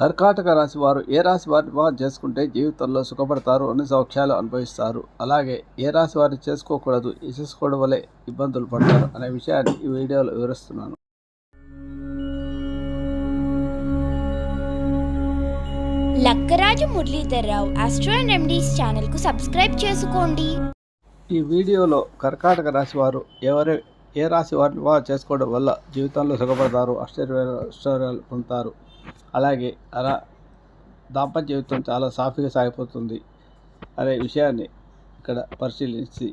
కర్కాటక రాశి వారు ఏ రాశి వారిని వివాహం చేసుకుంటే జీవితంలో సుఖపడతారు అన్ని సౌఖ్యాలు అనుభవిస్తారు. అలాగే ఏ రాశి వారిని చేసుకోకూడదు చేసుకోవడం వల్లే ఇబ్బందులు పడతారు అనే విషయాన్ని ఈ వీడియోలో వివరిస్తున్నాను. Lakkaraju Muralidhar Rao astro and remedies ఛానల్కు సబ్స్క్రైబ్ చేసుకోండి. ఈ వీడియోలో కర్కాటక రాశి వారు ఎవరి ఏ రాశి వారిని వివాహం చేసుకోవడం వల్ల జీవితంలో సుఖపడతారు ఆశ్చర్య ఐశ్వర్యాలు పొందుతారు? అలాగే అలా దాంపత్య జీవితం చాలా సాఫీగా సాగిపోతుంది అనే విషయాన్ని ఇక్కడ పరిశీలించి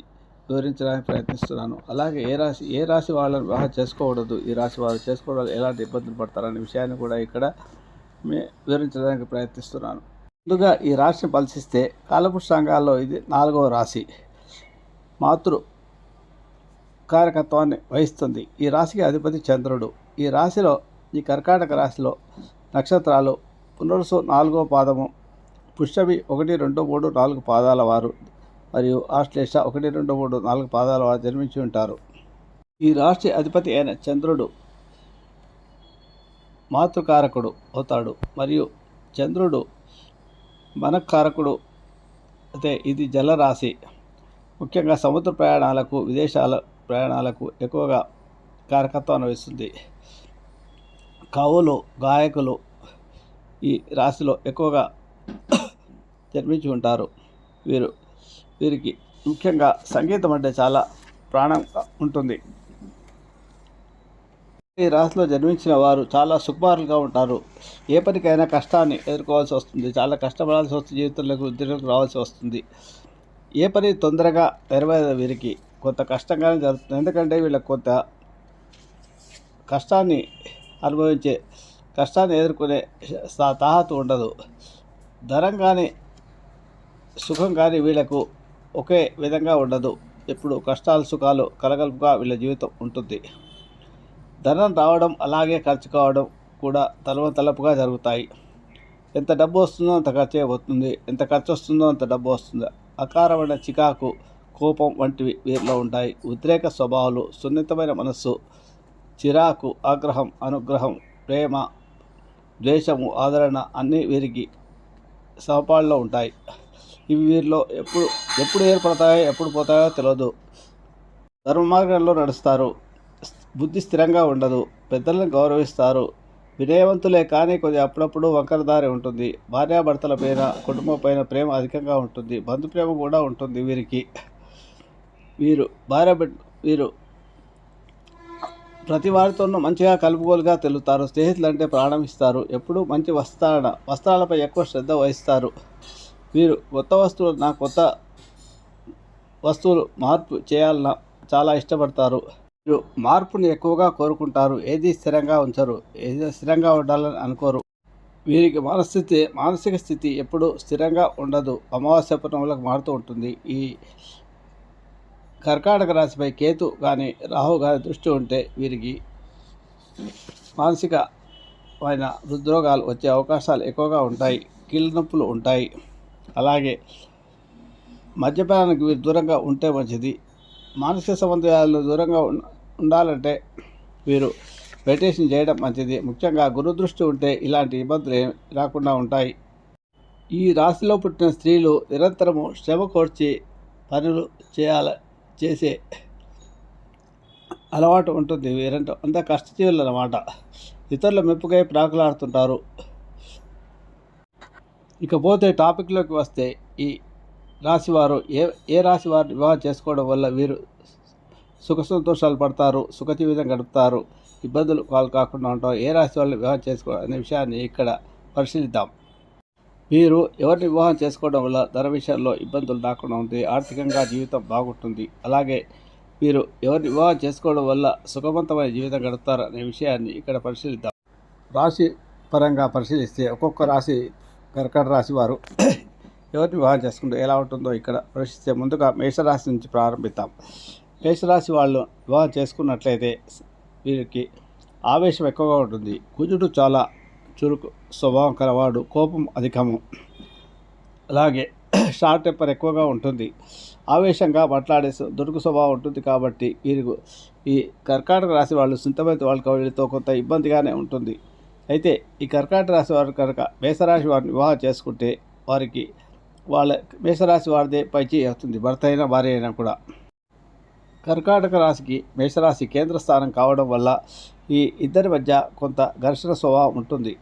వివరించడానికి ప్రయత్నిస్తున్నాను. అలాగే ఏ రాశి ఏ రాశి వాళ్ళని వివాహం చేసుకోకూడదు ఈ రాశి వాళ్ళు చేసుకోవడం ఎలాంటి ఇబ్బందులు పడతారనే విషయాన్ని కూడా ఇక్కడ మే వివరించడానికి ప్రయత్నిస్తున్నాను. ముందుగా ఈ రాశిని పరిశీలిస్తే కాలపుష్టాంగాల్లో ఇది నాలుగవ రాశి. మాతృ కారకత్వాన్ని వహిస్తుంది. ఈ రాశికి అధిపతి చంద్రుడు. ఈ రాశిలో ఈ కర్కాటక రాశిలో నక్షత్రాలు పునరుసు నాలుగో పాదము పుష్యమి ఒకటి రెండు మూడు నాలుగు పాదాల వారు మరియు ఆశ్లేష ఒకటి రెండు మూడు నాలుగు పాదాల వారు జన్మించి ఉంటారు. ఈ రాశి అధిపతి అయిన చంద్రుడు మాతృకారకుడు అవుతాడు మరియు చంద్రుడు మనకారకుడు. అయితే ఇది జలరాశి. ముఖ్యంగా సముద్ర ప్రయాణాలకు విదేశాల ప్రయాణాలకు ఎక్కువగా కారకత్వాన్ని వహిస్తుంది. కవులు గాయకులు ఈ రాశిలో ఎక్కువగా జన్మించి ఉంటారు వీరు వీరికి ముఖ్యంగా సంగీతం అంటే చాలా ప్రాణం ఉంటుంది. ఈ రాశిలో జన్మించిన వారు చాలా సుకుమారులుగా ఉంటారు. ఏ పనికైనా కష్టాన్ని ఎదుర్కోవాల్సి వస్తుంది. చాలా కష్టపడాల్సి వస్తుంది. జీవితంలోకి ఉద్యోగంలోకి రావాల్సి వస్తుంది. ఏ పని తొందరగా నెరవేరదు వీరికి. కొంత కష్టంగానే జరుగుతుంది. ఎందుకంటే వీళ్ళకి కొంత కష్టాన్ని అనుభవించే కష్టాన్ని ఎదుర్కొనే తాహతు ఉండదు. ధనం కానీ సుఖం కానీ వీళ్ళకు ఒకే విధంగా ఉండదు. ఎప్పుడు కష్టాలు సుఖాలు కలగలుపుగా వీళ్ళ జీవితం ఉంటుంది. ధనం రావడం అలాగే ఖర్చు కావడం కూడా తలవ తలపుగా జరుగుతాయి. ఎంత డబ్బు వస్తుందో అంత ఖర్చు అయిపోతుంది ఎంత ఖర్చు వస్తుందో అంత డబ్బు వస్తుంది. అకారమైన చికాకు కోపం వంటివి వీరిలో ఉంటాయి. ఉద్రేక స్వభావాలు సున్నితమైన మనస్సు చిరాకు ఆగ్రహం అనుగ్రహం ప్రేమ ద్వేషము ఆదరణ అన్నీ వీరికి సమపాళ్ళలో ఉంటాయి. ఇవి వీరిలో ఎప్పుడు ఎప్పుడు ఏర్పడతాయో ఎప్పుడు పోతాయో తెలియదు ధర్మ మార్గంలో నడుస్తారు. బుద్ధి స్థిరంగా ఉండదు. పెద్దలను గౌరవిస్తారు. వినయవంతులే కానీ కొద్ది అప్పుడప్పుడు వంకరదారి ఉంటుంది. భార్యాభర్తల పైన కుటుంబం పైన ప్రేమ అధికంగా ఉంటుంది. బంధుప్రేమ కూడా ఉంటుంది వీరికి. వీరు భార్య వీరు ప్రతి వారితోనూ మంచిగా కలుపుకోలుగా తెలుగుతారు స్నేహితులు అంటే ప్రాణం ఇస్తారు ఎప్పుడూ మంచి వస్త్రాల వస్త్రాలపై ఎక్కువ శ్రద్ధ వహిస్తారు. వీరు కొత్త వస్తువులు నా కొత్త వస్తువులు మార్పు చేయాలన్న చాలా ఇష్టపడతారు. వీరు మార్పుని ఎక్కువగా కోరుకుంటారు ఏది స్థిరంగా ఉంచరు ఏది స్థిరంగా ఉండాలని అనుకోరు. వీరికి మనస్థితి మానసిక స్థితి ఎప్పుడూ స్థిరంగా ఉండదు అమావాస్య పర్ణములకు మారుతూ ఉంటుంది. ఈ కర్కాటక రాశిపై కేతు కానీ రాహు కానీ దృష్టి ఉంటే వీరికి మానసికమైన హృద్రోగాలు వచ్చే అవకాశాలు ఎక్కువగా ఉంటాయి. కీళ్ళ నొప్పులు ఉంటాయి. అలాగే మద్యపానానికి వీరు దూరంగా ఉంటే మంచిది. మానసిక సంబంధాలు దూరంగా ఉండాలంటే వీరు మెడిటేషన్ చేయడం మంచిది. ముఖ్యంగా గురు దృష్టి ఉంటే ఇలాంటి ఇబ్బందులు రాకుండా ఉంటాయి. ఈ రాశిలో పుట్టిన స్త్రీలు నిరంతరము శ్రమ కోర్చి పనులు చేయాలి చేసే అలవాటు ఉంటుంది. వీరంట అంత కష్టజీవులు అన్నమాట ఇతరుల మెప్పుకై ప్రాకులాడుతుంటారు. ఇకపోతే టాపిక్లోకి వస్తే ఈ రాశివారు ఏ ఏ రాశి వారిని వివాహం చేసుకోవడం వల్ల వీరు సుఖ సంతోషాలు పడతారు సుఖ జీవితం గడుపుతారు ఇబ్బందులు కాలు కాకుండా ఉంటారు ఏ రాశి వాళ్ళని వివాహం చేసుకోవడం అనే విషయాన్ని ఇక్కడ పరిశీలిద్దాం. వీరు ఎవరిని వివాహం చేసుకోవడం వల్ల ధర విషయాల్లో ఇబ్బందులు రాకుండా ఉంటుంది ఆర్థికంగా జీవితం బాగుంటుంది. అలాగే వీరు ఎవరిని వివాహం చేసుకోవడం వల్ల సుఖవంతమైన జీవితం గడుపుతారు అనే విషయాన్ని ఇక్కడ పరిశీలిద్దాం. రాశి పరంగా పరిశీలిస్తే ఒక్కొక్క రాశి కర్కట రాశి వారు ఎవరిని వివాహం చేసుకుంటే ఎలా ఉంటుందో ఇక్కడ పరిశీలిస్తే ముందుగా మేషరాశి నుంచి ప్రారంభిద్దాం. మేషరాశి వాళ్ళు వివాహం చేసుకున్నట్లయితే వీరికి ఆవేశం ఎక్కువగా ఉంటుంది. కుజుడు చాలా చురుకు స్వభావం కలవాడు కోపం అధికము. అలాగే షార్ట్ టెంపర్ ఎక్కువగా ఉంటుంది. ఆవేశంగా మాట్లాడే దొరుకు దురుకు స్వభావం ఉంటుంది కాబట్టి వీరికి ఈ కర్కాటక రాశి వాళ్ళు సుంతమైన వాళ్ళ వీళ్ళతో కొంత ఇబ్బందిగానే ఉంటుంది. అయితే ఈ కర్కాటక రాశి వారు కనుక మేషరాశి వారిని వివాహం చేసుకుంటే వారికి వాళ్ళ మేషరాశి వారిదే పైచి అవుతుంది భర్త అయినా భార్య అయినా కూడా. కర్కాటక రాశికి మేషరాశి కేంద్ర స్థానం కావడం వల్ల ఈ ఇద్దరి మధ్య కొంత ఘర్షణ స్వభావం ఉంటుంది.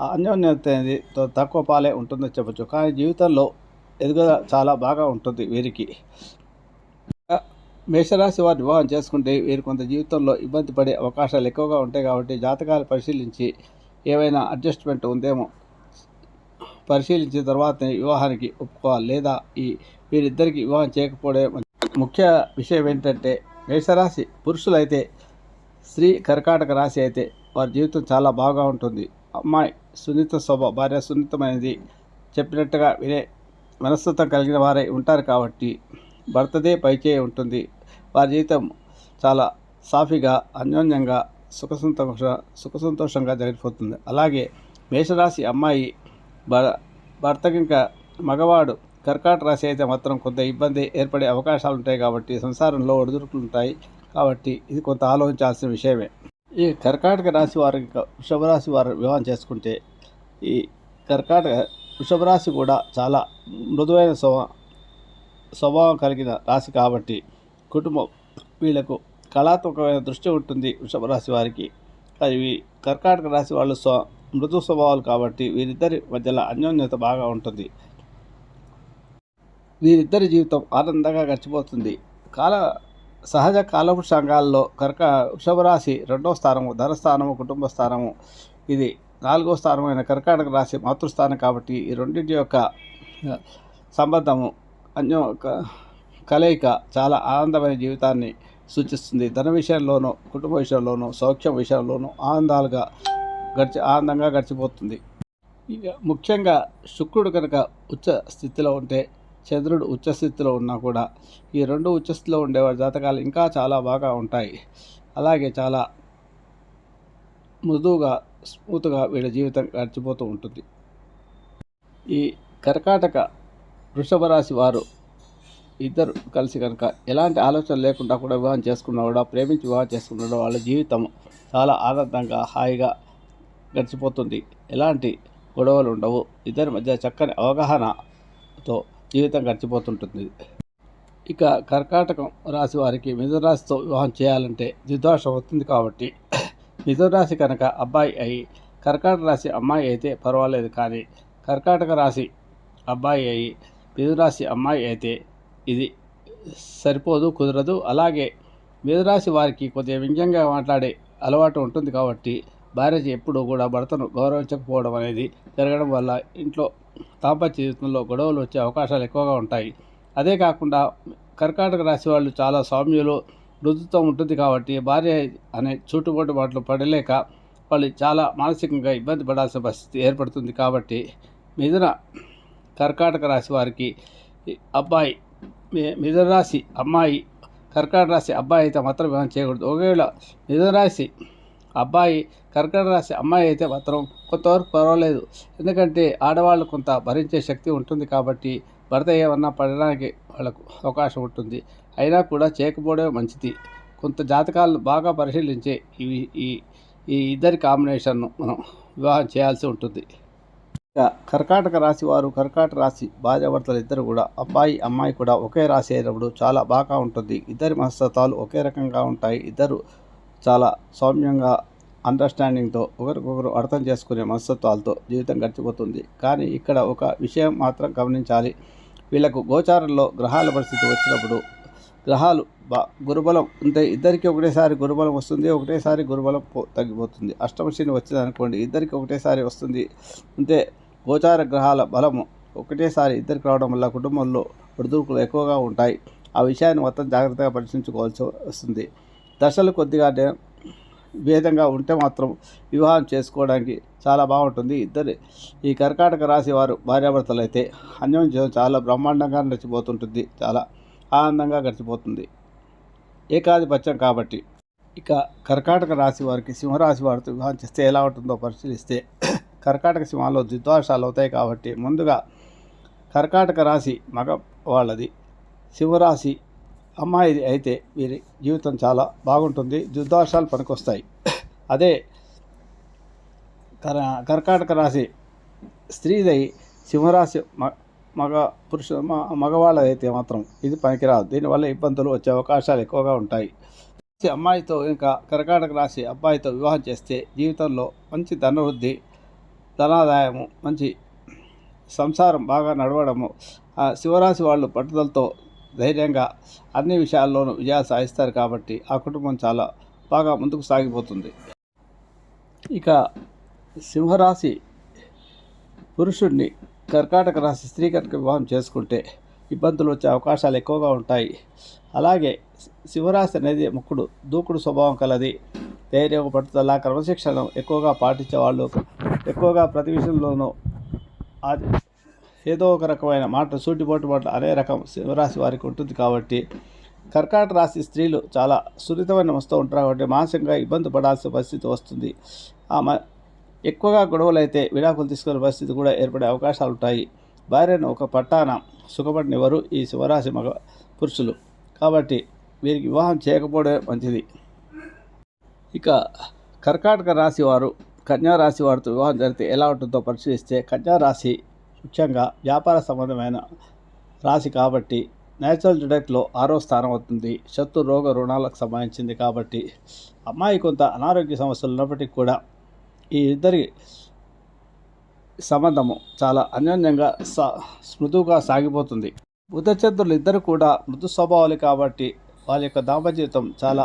ఆ అన్యోన్యత అనేది తక్కువ పాలే ఉంటుందని చెప్పచ్చు. కానీ జీవితంలో ఎదుగుదల చాలా బాగా ఉంటుంది వీరికి. మేషరాశి వారు వివాహం చేసుకుంటే వీరు కొంత జీవితంలో ఇబ్బంది పడే అవకాశాలు ఎక్కువగా ఉంటాయి కాబట్టి జాతకాలు పరిశీలించి ఏవైనా అడ్జస్ట్మెంట్ ఉందేమో పరిశీలించిన తర్వాత వివాహానికి ఒప్పుకోవాలి. లేదా ఈ వీరిద్దరికి వివాహం చేయకపోవడం ముఖ్య విషయం ఏంటంటే మేషరాశి పురుషులైతే స్త్రీ కర్కాటక రాశి అయితే వారి జీవితం చాలా బాగా ఉంటుంది. అమ్మాయి సున్నిత స్వభావ భార్య సున్నితమైనది. చెప్పినట్టుగా వినే మనస్తత్వం కలిగిన వారై ఉంటారు కాబట్టి భర్తదే పైచే ఉంటుంది. వారి జీవితం చాలా సాఫీగా అన్యోన్యంగా సుఖ సంతోష సుఖ సంతోషంగా జరిగిపోతుంది. అలాగే మేషరాశి అమ్మాయి భ- ఇంకా మగవాడు కర్కాట రాశి అయితే మాత్రం కొంత ఇబ్బంది ఏర్పడే అవకాశాలు ఉంటాయి కాబట్టి సంసారంలో ఒడిదుడుకులు ఉంటాయి. కాబట్టి ఇది కొంత ఆలోచించాల్సిన విషయమే. ఈ కర్కాటక రాశి వారికి వృషభ రాశి వారు వివాహం చేసుకుంటే ఈ కర్కాటక వృషభ రాశి కూడా చాలా మృదువైన స్వభా స్వభావం కలిగిన రాశి కాబట్టి కుటుంబం వీళ్ళకు కళాత్మకమైన దృష్టి ఉంటుంది వృషభ రాశి వారికి. అది కర్కాటక రాశి వాళ్ళు స్వ మృదు స్వభావాలు కాబట్టి వీరిద్దరి మధ్యలో అన్యోన్యత బాగా ఉంటుంది. వీరిద్దరి జీవితం ఆనందంగా గడిచిపోతుంది. కాల సహజ కాలపురుషాంగాల్లో కర్క వృషభ రాశి రెండో స్థానము ధనస్థానము కుటుంబ స్థానము. ఇది నాలుగో స్థానమైన కర్కాటక రాశి మాతృస్థానం కాబట్టి ఈ రెండింటి యొక్క సంబంధము అన్యో కలయిక చాలా ఆనందమైన జీవితాన్ని సూచిస్తుంది. ధన విషయంలోనూ కుటుంబ విషయంలోనూ సౌఖ్యం విషయంలోనూ ఆనందాలుగా గడిచి ఆనందంగా గడిచిపోతుంది. ఇక ముఖ్యంగా శుక్రుడు కనుక ఉచ్చ స్థితిలో ఉంటే చంద్రుడు ఉచ్చస్థితిలో ఉన్నా కూడా ఈ రెండు ఉచ్చస్థితిలో ఉండేవారి జాతకాలు ఇంకా చాలా బాగా ఉంటాయి. అలాగే చాలా మృదువుగా స్మూత్గా వీళ్ళ జీవితం గడిచిపోతూ ఉంటుంది. ఈ కర్కాటక వృషభ రాశి వారు ఇద్దరు కలిసి కనుక ఎలాంటి ఆలోచన లేకుండా కూడా వివాహం చేసుకున్నా కూడా ప్రేమించి వివాహం చేసుకున్నా వాళ్ళ జీవితం చాలా ఆనందంగా హాయిగా గడిచిపోతుంది. ఎలాంటి గొడవలు ఉండవు. ఇద్దరి మధ్య చక్కని అవగాహనతో జీవితం గడిచిపోతుంటుంది. ఇక కర్కాటకం రాశి వారికి మిథునరాశితో వివాహం చేయాలంటే ద్విదోషం అవుతుంది కాబట్టి మిథునరాశి కనుక అబ్బాయి అయి కర్కాటక రాశి అమ్మాయి అయితే పర్వాలేదు కానీ కర్కాటక రాశి అబ్బాయి అయి మిథునరాశి అమ్మాయి అయితే ఇది సరిపోదు కుదరదు. అలాగే మిథునరాశి వారికి కొద్దిగా వ్యంగ్యంగా మాట్లాడే అలవాటు ఉంటుంది కాబట్టి భార్య ఎప్పుడూ కూడా భర్తను గౌరవించకపోవడం అనేది జరగడం వల్ల ఇంట్లో దాంపత్య జీవితంలో గొడవలు వచ్చే అవకాశాలు ఎక్కువగా ఉంటాయి. అదే కాకుండా కర్కాటక రాశి వాళ్ళు చాలా సౌమ్యులు మృదుత్వం ఉంటుంది కాబట్టి భార్య అనే చుట్టుబాటు మాటలు పడలేక వాళ్ళు చాలా మానసికంగా ఇబ్బంది పడాల్సిన పరిస్థితి ఏర్పడుతుంది కాబట్టి మిథున కర్కాటక రాశి వారికి అబ్బాయి మిథున రాశి అమ్మాయి కర్కాటక రాశి అబ్బాయి అయితే మాత్రం చేయకూడదు. ఒకవేళ మిథున రాశి అబ్బాయి కర్కాటక రాశి అమ్మాయి అయితే మాత్రం కొంతవరకు పర్వాలేదు. ఎందుకంటే ఆడవాళ్ళు కొంత భరించే శక్తి ఉంటుంది కాబట్టి భర్త ఏమన్నా పడడానికి వాళ్ళకు అవకాశం ఉంటుంది. అయినా కూడా చేయకపోవడమే మంచిది. కొంత జాతకాలను బాగా పరిశీలించే ఇవి ఈ ఈ ఇద్దరి కాంబినేషన్ను మనం వివాహం చేయాల్సి ఉంటుంది. కర్కాటక రాశి వారు కర్కాటక రాశి భార్యాభర్తలు ఇద్దరు కూడా అబ్బాయి అమ్మాయి కూడా ఒకే రాశి అయినప్పుడు చాలా బాగా ఉంటుంది. ఇద్దరి మనస్తత్వాలు ఒకే రకంగా ఉంటాయి. ఇద్దరు చాలా సౌమ్యంగా అండర్స్టాండింగ్తో ఒకరికొకరు అర్థం చేసుకునే మనస్తత్వాలతో జీవితం గడిచిపోతుంది. కానీ ఇక్కడ ఒక విషయం మాత్రం గమనించాలి. వీళ్ళకు గోచారంలో గ్రహాల పరిస్థితి వచ్చినప్పుడు గ్రహాలు బా గురుబలం ఉంటే ఇద్దరికి ఒకటేసారి గురుబలం వస్తుంది ఒకటేసారి గురుబలం తగ్గిపోతుంది. అష్టమ శని వచ్చింది అనుకోండి ఇద్దరికి ఒకటేసారి వస్తుంది. అంటే గోచార గ్రహాల బలము ఒకటేసారి ఇద్దరికి రావడం వల్ల కుటుంబంలో ఒడిదుడుకులు ఎక్కువగా ఉంటాయి. ఆ విషయాన్ని మొత్తం జాగ్రత్తగా పరిశీలించుకోవాల్సి వస్తుంది. దశలు కొద్దిగా భేదంగా ఉంటే మాత్రం వివాహం చేసుకోవడానికి చాలా బాగుంటుంది. ఇద్దరు ఈ కర్కాటక రాశి వారు భార్యాభర్తలు అయితే అన్యోన్యం చాలా బ్రహ్మాండంగా నడిచిపోతుంటుంది. చాలా ఆనందంగా గడిచిపోతుంది. ఏకాధిపత్యం కాబట్టి ఇక కర్కాటక రాశి వారికి సింహరాశి వారితో వివాహం చేస్తే ఎలా ఉంటుందో పరిశీలిస్తే కర్కాటక సింహాల్లో ద్విద్వాషాలు అవుతాయి కాబట్టి ముందుగా కర్కాటక రాశి మగ వాళ్ళది సింహరాశి అమ్మాయిది అయితే వీరి జీవితం చాలా బాగుంటుంది ద్విద్వాషాలు పనికొస్తాయి. అదే కర కర్కాటక రాశి స్త్రీదై సింహరాశి మ మగ పురుష మగవాళ్ళదైతే మాత్రం ఇది పనికిరాదు. దీనివల్ల ఇబ్బందులు వచ్చే అవకాశాలు ఎక్కువగా ఉంటాయి. అమ్మాయితో ఇంకా కర్కాటక రాశి అబ్బాయితో వివాహం చేస్తే జీవితంలో మంచి ధనవృద్ధి ధనాదాయము మంచి సంసారం బాగా నడవడము ఆ శివరాశి వాళ్ళు పట్టుదలతో ధైర్యంగా అన్ని విషయాల్లోనూ విజయాలు సాధిస్తారు కాబట్టి ఆ కుటుంబం చాలా బాగా ముందుకు సాగిపోతుంది. ఇక సింహరాశి పురుషుడిని కర్కాటక రాశి స్త్రీ కనుక వివాహం చేసుకుంటే ఇబ్బందులు వచ్చే అవకాశాలు ఎక్కువగా ఉంటాయి. అలాగే శివరాశి అనేది ముక్కుడు దూకుడు స్వభావం కలది. ధైర్యం పట్టుదల క్రమశిక్షణ ఎక్కువగా పాటించే వాళ్ళు ఎక్కువగా ప్రతి విషయంలోనూ ఆది ఏదో ఒక రకమైన మాట సూటిపోటు మాట అనే రకం శివరాశి వారికి ఉంటుంది కాబట్టి కర్కాట రాశి స్త్రీలు చాలా సున్నితమైన వస్తూ ఉంటారు కాబట్టి మానసికంగా ఇబ్బంది పడాల్సిన పరిస్థితి వస్తుంది. ఆమె ఎక్కువగా గొడవలు అయితే విడాకులు తీసుకునే పరిస్థితి కూడా ఏర్పడే అవకాశాలు ఉంటాయి. భార్యను ఒక పట్టాన సుఖపడినవారు ఈ శివరాశి మగ పురుషులు. కాబట్టి వీరికి వివాహం చేయకపోవడమే మంచిది. ఇక కర్కాటక రాశి వారు కన్యా రాశి వారితో వివాహం జరిగితే ఎలా ఉంటుందో పరిశీలిస్తే కన్యా రాశి ముఖ్యంగా వ్యాపార సంబంధమైన రాశి కాబట్టి నేచురల్ డిడక్ట్లో ఆరో స్థానం అవుతుంది. శత్రు రోగ రుణాలకు సంబంధించింది కాబట్టి అమ్మాయి కొంత అనారోగ్య సమస్యలు ఉన్నప్పటికీ కూడా ఈ ఇద్దరి సంబంధము చాలా అన్యోన్యంగా సా స్మృతుగా సాగిపోతుంది. బుద్ధచంద్రులు ఇద్దరు కూడా మృదు స్వభావాలు కాబట్టి వాళ్ళ యొక్క దాంపత్య జీవితం చాలా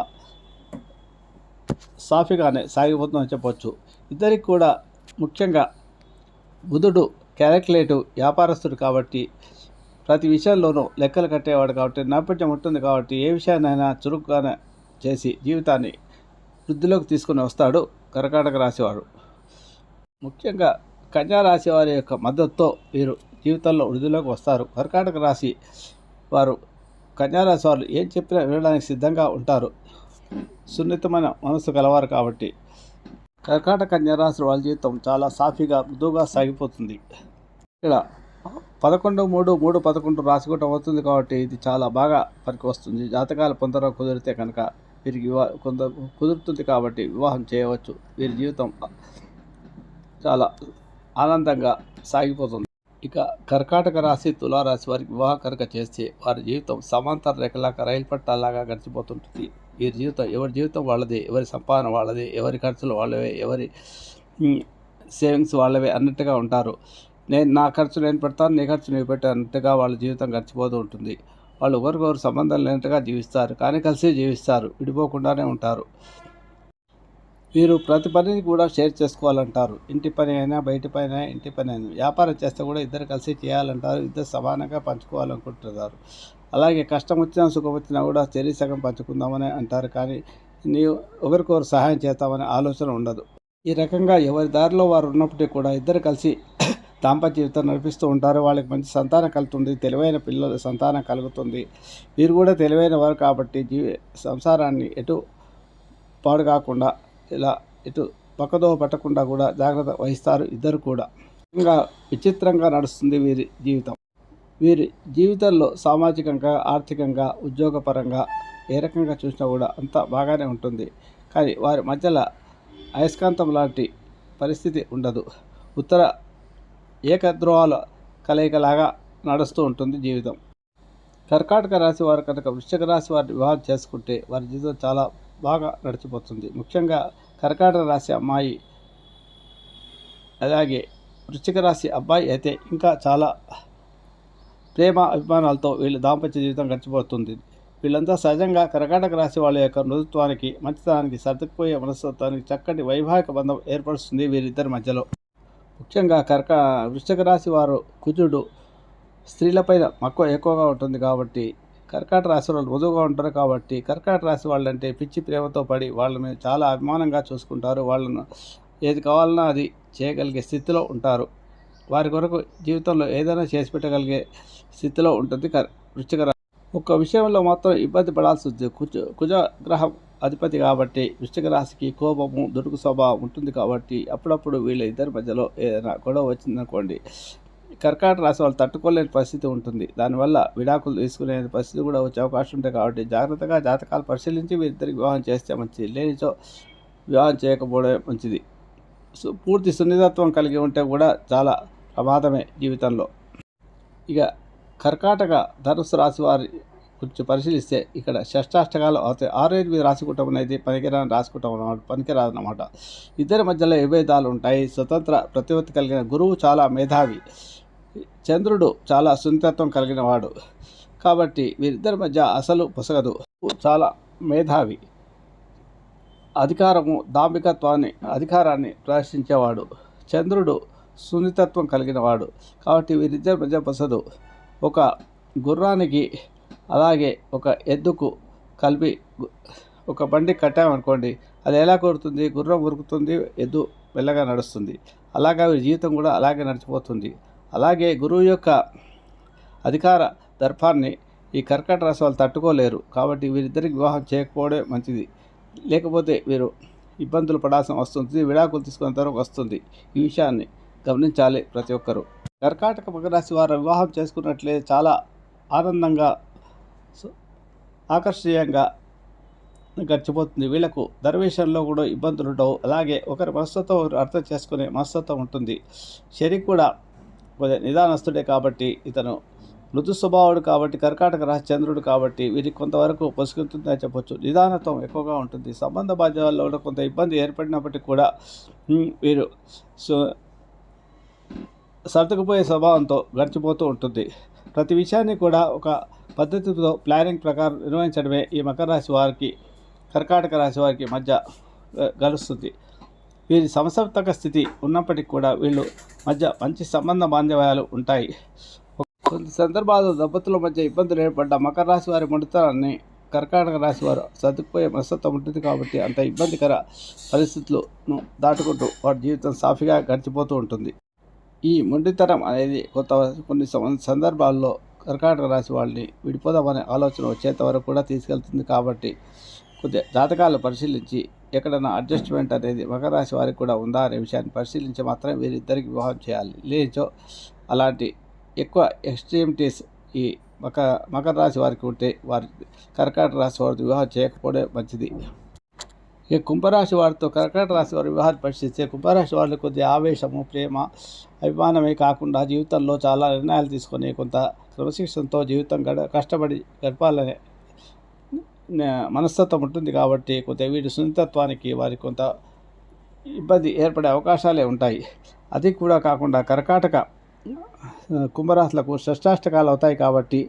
సాఫీగానే సాగిపోతుందని చెప్పొచ్చు. ఇద్దరికి కూడా ముఖ్యంగా బుధుడు క్యాలకులేటివ్ వ్యాపారస్తుడు కాబట్టి ప్రతి విషయంలోనూ లెక్కలు కట్టేవాడు కాబట్టి నైపుణ్యం ఉంటుంది కాబట్టి ఏ విషయాన్నైనా చురుకుగానే చేసి జీవితాన్ని వృద్ధిలోకి తీసుకుని వస్తాడు కర్కాటక రాశివారు. ముఖ్యంగా కన్యా రాశి వారి యొక్క మద్దతుతో వీరు జీవితంలో వృద్ధిలోకి వస్తారు. కర్కాటక రాశి వారు కన్యా రాశి వారు ఏం చెప్పినా వినడానికి సిద్ధంగా ఉంటారు. సున్నితమైన మనసు గలవారు కాబట్టి కర్కాటక కన్యరాశి వాళ్ళ జీవితం చాలా సాఫీగా మృదువుగా సాగిపోతుంది. ఇక్కడ పదకొండు మూడు మూడు పదకొండు రాసి కూడా అవుతుంది కాబట్టి ఇది చాలా బాగా పనికి వస్తుంది. జాతకాలు పొందడం కుదిరితే కనుక వీరికి వివా కుదురుతుంది కాబట్టి వివాహం చేయవచ్చు. వీరి జీవితం చాలా ఆనందంగా సాగిపోతుంది. ఇక కర్కాటక రాశి తులారాశి వారికి వివాహ కనుక చేస్తే వారి జీవితం సమాంతర రేఖలాగా రైలు పట్టాలాగా గడిచిపోతుంటుంది. వీరి జీవితం ఎవరి జీవితం వాళ్ళది ఎవరి సంపాదన వాళ్ళది ఎవరి ఖర్చులు వాళ్ళవే ఎవరి సేవింగ్స్ వాళ్ళవే అన్నట్టుగా ఉంటారు. నేను నా ఖర్చు నేను పెడతాను నీ ఖర్చు నేను పెట్టాను అన్నట్టుగా వాళ్ళ జీవితం గడిచిపోతూ ఉంటుంది. వాళ్ళు ఒకరికొకరు సంబంధం లేనట్టుగా జీవిస్తారు కానీ కలిసి జీవిస్తారు విడిపోకుండానే ఉంటారు. వీరు ప్రతి పనిని కూడా షేర్ చేసుకోవాలంటారు. ఇంటి పని అయినా బయటి పని అయినా ఇంటి పని అయినా. వ్యాపారం చేస్తే కూడా ఇద్దరు కలిసి చేయాలంటారు ఇద్దరు సమానంగా పంచుకోవాలనుకుంటున్నారు. అలాగే కష్టం వచ్చినా సుఖం వచ్చినా కూడా చెరి సగం పంచుకుందామని అంటారు. కానీ నీవు ఒకరికొకరు సహాయం చేస్తామనే ఆలోచన ఉండదు. ఈ రకంగా ఎవరి దారిలో వారు ఉన్నప్పటికీ కూడా ఇద్దరు కలిసి దాంపత్య జీవితం నడిపిస్తూ ఉంటారు. వాళ్ళకి మంచి సంతానం కలుగుతుంది తెలివైన పిల్లల సంతానం కలుగుతుంది. వీరు కూడా తెలివైన వారు కాబట్టి జీవి సంసారాన్ని ఎటు పాడు కాకుండా ఇలా ఇటు పక్కదో పట్టకుండా కూడా జాగ్రత్త వహిస్తారు ఇద్దరు కూడా. ఇంకా విచిత్రంగా నడుస్తుంది వీరి జీవితం. వీరి జీవితంలో సామాజికంగా ఆర్థికంగా ఉద్యోగపరంగా ఏ రకంగా చూసినా కూడా అంత బాగానే ఉంటుంది. కానీ వారి మధ్యలో అయస్కాంతం లాంటి పరిస్థితి ఉండదు. ఉత్తర ఏకద్రోహాల కలయికలాగా నడుస్తూ ఉంటుంది జీవితం. కర్కాటక రాశి వారు కనుక వృశ్చిక రాశి వారిని వివాహం చేసుకుంటే వారి జీవితం చాలా బాగా నడిచిపోతుంది. ముఖ్యంగా కర్కాటక రాశి అమ్మాయి అలాగే వృశ్చిక రాశి అబ్బాయి అయితే ఇంకా చాలా ప్రేమ అభిమానాలతో వీళ్ళ దాంపత్య జీవితం గడిచిపోతుంది. వీళ్ళంతా సహజంగా కర్కాటక రాశి వాళ్ళ యొక్క మృదుత్వానికి మంచితనానికి సర్దుకుపోయే మనస్తత్వానికి చక్కటి వైవాహిక బంధం ఏర్పడుతుంది వీరిద్దరి మధ్యలో. ముఖ్యంగా కర్క వృశ్చిక రాశి వారు కుజుడు స్త్రీలపైన మక్కువ ఎక్కువగా ఉంటుంది కాబట్టి కర్కాట రాశి వాళ్ళు మృదువుగా ఉంటారు కాబట్టి కర్కాట రాశి వాళ్ళంటే పిచ్చి ప్రేమతో పడి వాళ్ళ మీద చాలా అభిమానంగా చూసుకుంటారు. వాళ్ళను ఏది కావాలన్నా అది చేయగలిగే స్థితిలో ఉంటారు. వారి కొరకు జీవితంలో ఏదైనా చేసి పెట్టగలిగే స్థితిలో ఉంటుంది. కర్ వృశ్చిక ఒక్క విషయంలో మాత్రం ఇబ్బంది పడాల్సి ఉంది కుజ కుజ గ్రహం అధిపతి కాబట్టి వృశ్చిక రాశికి కోపము దుడుకు స్వభావం ఉంటుంది కాబట్టి అప్పుడప్పుడు వీళ్ళ ఇద్దరి మధ్యలో ఏదైనా గొడవ వచ్చిందనుకోండి కర్కాట రాశి వాళ్ళు తట్టుకోలేని పరిస్థితి ఉంటుంది. దానివల్ల విడాకులు తీసుకునే పరిస్థితి కూడా వచ్చే అవకాశం ఉంటుంది కాబట్టి జాగ్రత్తగా జాతకాలు పరిశీలించి వీరిద్దరికి వివాహం చేస్తే మంచిది. లేనిచో వివాహం చేయకపోవడమే మంచిది. పూర్తి సున్నితత్వం కలిగి ఉంటే కూడా చాలా ప్రమాదమే జీవితంలో. ఇక కర్కాటక ధనుసు రాశి వారి గురించి పరిశీలిస్తే ఇక్కడ షష్టాష్టకాలు అవుతాయి ఆరు ఎనిమిది రాసుకుంటాం అనేది పనికిరాని రాసుకుంటాం అన్నమాట పనికిరాదన్నమాట ఇద్దరి మధ్యలో విభేదాలు ఉంటాయి? స్వతంత్ర ప్రతిపత్తి కలిగిన గురువు చాలా మేధావి. చంద్రుడు చాలా సున్నితత్వం కలిగిన వాడు. కాబట్టి వీరిద్దరి మధ్య అసలు పొసగదు. చాలా మేధావి. అధికారము దాంభికత్వాన్ని అధికారాన్ని ప్రదర్శించేవాడు. చంద్రుడు సున్నితత్వం కలిగిన వాడు. కాబట్టి వీరిద్దరి ప్రజాపసదు. ఒక గుర్రానికి అలాగే ఒక ఎద్దుకు కలిపి ఒక బండి కట్టామనుకోండి అది ఎలా కొడుతుంది గుర్రం ఉరుకుతుంది ఎద్దు మెల్లగా నడుస్తుంది. అలాగా వీరి జీవితం కూడా అలాగే నడిచిపోతుంది. అలాగే గురువు యొక్క అధికార దర్పాన్ని ఈ కర్కట రాశి వాళ్ళు తట్టుకోలేరు. కాబట్టి వీరిద్దరికి వివాహం చేయకపోవడమే మంచిది. లేకపోతే వీరు ఇబ్బందులు పడాల్సిన వస్తుంది విడాకులు తీసుకున్న తర్వాత వస్తుంది ఈ విషయాన్ని. గమనించాలి ప్రతి ఒక్కరూ. కర్కాటక మకరాశి వారు వివాహం చేసుకున్నట్లే చాలా ఆనందంగా ఆకర్షణీయంగా గడిచిపోతుంది. వీళ్ళకు దర్వేషంలో కూడా ఇబ్బందులు ఉండవు. అలాగే ఒకరి మనస్తత్వం ఒకరు అర్థం చేసుకునే మనస్తత్వం ఉంటుంది. శరీరం కూడా కొద్దిగా నిదానస్తుడే కాబట్టి ఇతను మృదు స్వభావుడు కాబట్టి కర్కాటక రాశి చంద్రుడు కాబట్టి వీరికి కొంతవరకు పొసుగుతుందని చెప్పొచ్చు. నిదానత్వం ఎక్కువగా ఉంటుంది. సంబంధ బాధ్యతల్లో కూడా కొంత ఇబ్బంది ఏర్పడినప్పటికీ కూడా వీరు సో సర్దుకుపోయే స్వభావంతో గడిచిపోతూ ఉంటుంది. ప్రతి విషయాన్ని కూడా ఒక పద్ధతితో ప్లానింగ్ ప్రకారం నిర్వహించడమే ఈ మకర రాశి వారికి కర్కాటక రాశి వారికి మధ్య గలుస్తుంది గడుస్తుంది. వీరి సంసప్తక స్థితి ఉన్నప్పటికీ కూడా వీళ్ళు మధ్య మంచి సంబంధ బాంధవ్యాలు ఉంటాయి. కొన్ని సందర్భాల్లో దంపతుల మధ్య ఇబ్బందులు ఏర్పడ్డ మకర రాశి వారి ముడితనాన్ని కర్కాటక రాశి వారు సర్దుకుపోయే మనస్తత్వం ఉంటుంది కాబట్టి అంత ఇబ్బందికర పరిస్థితులను దాటుకుంటూ వారి జీవితం సాఫీగా గడిచిపోతూ ఉంటుంది. ఈ మొండితనం అనేది కొంత కొన్ని సందర్భాల్లో కర్కాటక రాశి వాళ్ళని విడిపోదామనే ఆలోచన వచ్చేంత వరకు కూడా తీసుకెళ్తుంది కాబట్టి కొద్దిగా జాతకాలు పరిశీలించి ఎక్కడైనా అడ్జస్ట్మెంట్ అనేది మకర రాశి వారికి కూడా ఉందా అనే విషయాన్ని పరిశీలించి మాత్రమే వీరిద్దరికి వివాహం చేయాలి. లేచో అలాంటి ఎక్కువ ఎక్స్ట్రీమిటీస్ ఈ మక మకర రాశి వారికి ఉంటే వారి కర్కాటక రాశి వారికి వివాహం చేయకపోవడం మంచిది. ఇక కుంభరాశి వారితో కర్కట రాశి వారి వివాహాలు పరిశీలిస్తే కుంభరాశి వాళ్ళు కొద్ది ఆవేశము ప్రేమ అభిమానమే కాకుండా జీవితంలో చాలా నిర్ణయాలు తీసుకొని కొంత క్రమశిక్షణతో జీవితం గడ కష్టపడి గడపాలనే మనస్తత్వం ఉంటుంది కాబట్టి కొంత వీటి సున్నితత్వానికి వారికి కొంత ఇబ్బంది ఏర్పడే అవకాశాలే ఉంటాయి. అది కూడా కాకుండా కర్కాటక కుంభరాశులకు షష్టాష్టకాలు అవుతాయి కాబట్టి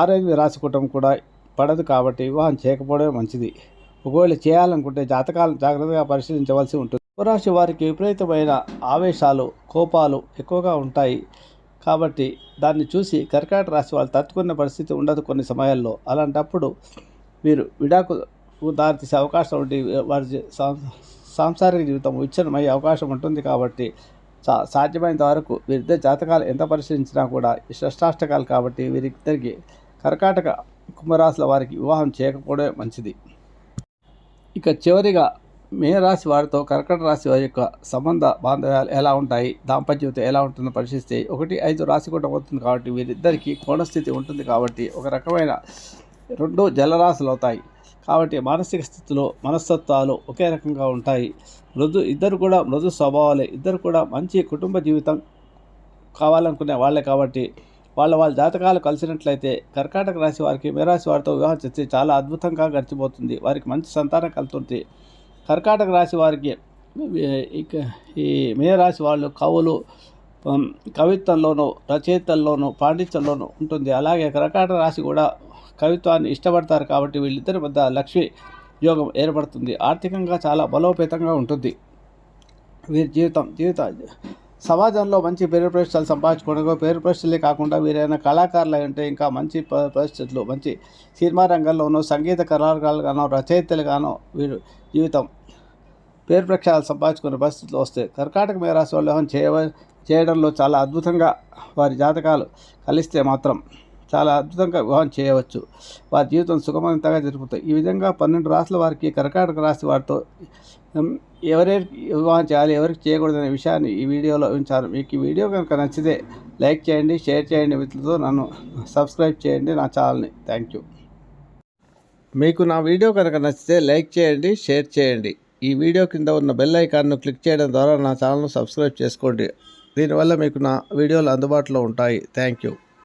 ఆరోగ్య రాశి కుటుంబం కూడా పడదు కాబట్టి వివాహం చేయకపోవడమే మంచిది. ఒకవేళ చేయాలనుకుంటే జాతకాలను జాగ్రత్తగా పరిశీలించవలసి ఉంటుంది. కుంభరాశి వారికి విపరీతమైన ఆవేశాలు కోపాలు ఎక్కువగా ఉంటాయి. కాబట్టి దాన్ని చూసి కర్కాటక రాశి వాళ్ళు తట్టుకునే పరిస్థితి ఉండదు కొన్ని సమయాల్లో. అలాంటప్పుడు మీరు విడాకు దారితీసే అవకాశం ఉండి వారి సాం- సాంసారిక జీవితం విచ్ఛిన్నమయ్యే అవకాశం ఉంటుంది కాబట్టి సా సాధ్యమైనంత వరకు వీరిద్దరి జాతకాలు ఎంత పరిశీలించినా కూడా ఈ షష్టాష్టకాలు కాబట్టి వీరిద్దరికి కర్కాటక కుంభరాశుల వారికి వివాహం చేయకపోవడమే మంచిది. ఇక చివరిగా మేనరాశి వారితో కర్కట రాశి వారి యొక్క సంబంధ బాంధవ్యాలు ఎలా ఉంటాయి? దాంపత్యత ఎలా ఉంటుందో పరిశీలిస్తే ఒకటి ఐదు రాశి కూడా అవుతుంది కాబట్టి వీరిద్దరికీ కోణస్థితి ఉంటుంది కాబట్టి ఒక రకమైన రెండు జలరాశులు అవుతాయి. కాబట్టి మానసిక స్థితిలో మనస్తత్వాలు ఒకే రకంగా ఉంటాయి. మృదు ఇద్దరు కూడా మృదు స్వభావాలే. ఇద్దరు కూడా మంచి కుటుంబ జీవితం కావాలనుకునే వాళ్ళే కాబట్టి వాళ్ళ వాళ్ళ జాతకాలు కలిసినట్లయితే కర్కాటక రాశి వారికి మేరాశి వారితో వివాహం చేస్తే చాలా అద్భుతంగా గడిచిపోతుంది. వారికి మంచి సంతానం కలుగుతుంది. కర్కాటక రాశి వారికి ఈ- మేరాశి వాళ్ళు కవులు కవిత్వంలోనూ రచయితల్లోనూ పాండిత్యంలోనూ ఉంటుంది. అలాగే కర్కాటక రాశి కూడా కవిత్వాన్ని ఇష్టపడతారు కాబట్టి వీళ్ళిద్దరి మధ్య లక్ష్మి యోగం ఏర్పడుతుంది. ఆర్థికంగా చాలా బలోపేతంగా ఉంటుంది. వీరి జీవితం జీవిత సమాజంలో మంచి పేరు ప్రతిష్టలు సంపాదించుకోవడం పేరు ప్రతిష్టలే కాకుండా వీరైనా కళాకారులు ఉంటే ఇంకా మంచి పరిస్థితులు మంచి సినిమా రంగంలోనూ సంగీత కళాకారులుగానో రచయితలుగానో వీరు జీవితం పేరు ప్రక్షాలు సంపాదించుకునే పరిస్థితులు వస్తాయి. కర్కాటక మేరాశి వాళ్ళు ఏమైనా చేయ చేయడంలో చాలా అద్భుతంగా వారి జాతకాలు కలిస్తే మాత్రం చాలా అద్భుతంగా వివాహం చేయవచ్చు. వారి జీవితం సుఖవంతంగా జరుపుతాయి. ఈ విధంగా పన్నెండు రాసుల వారికి కర్కాటక రాశి వారితో ఎవరెవరి వివాహం చేయాలి ఎవరికి చేయకూడదనే విషయాన్ని ఈ వీడియోలో ఉంచారు మీకు ఈ వీడియో కనుక నచ్చితే లైక్ చేయండి షేర్ చేయండి మిత్రులతో నన్ను సబ్స్క్రైబ్ చేయండి నా ఛానల్ని. Thank you. మీకు నా వీడియో కనుక నచ్చితే లైక్ చేయండి షేర్ చేయండి. ఈ వీడియో కింద ఉన్న బెల్ ఐకాన్ను క్లిక్ చేయడం ద్వారా నా ఛానల్ను సబ్స్క్రైబ్ చేసుకోండి. దీనివల్ల మీకు నా వీడియోలు అందుబాటులో ఉంటాయి. Thank you.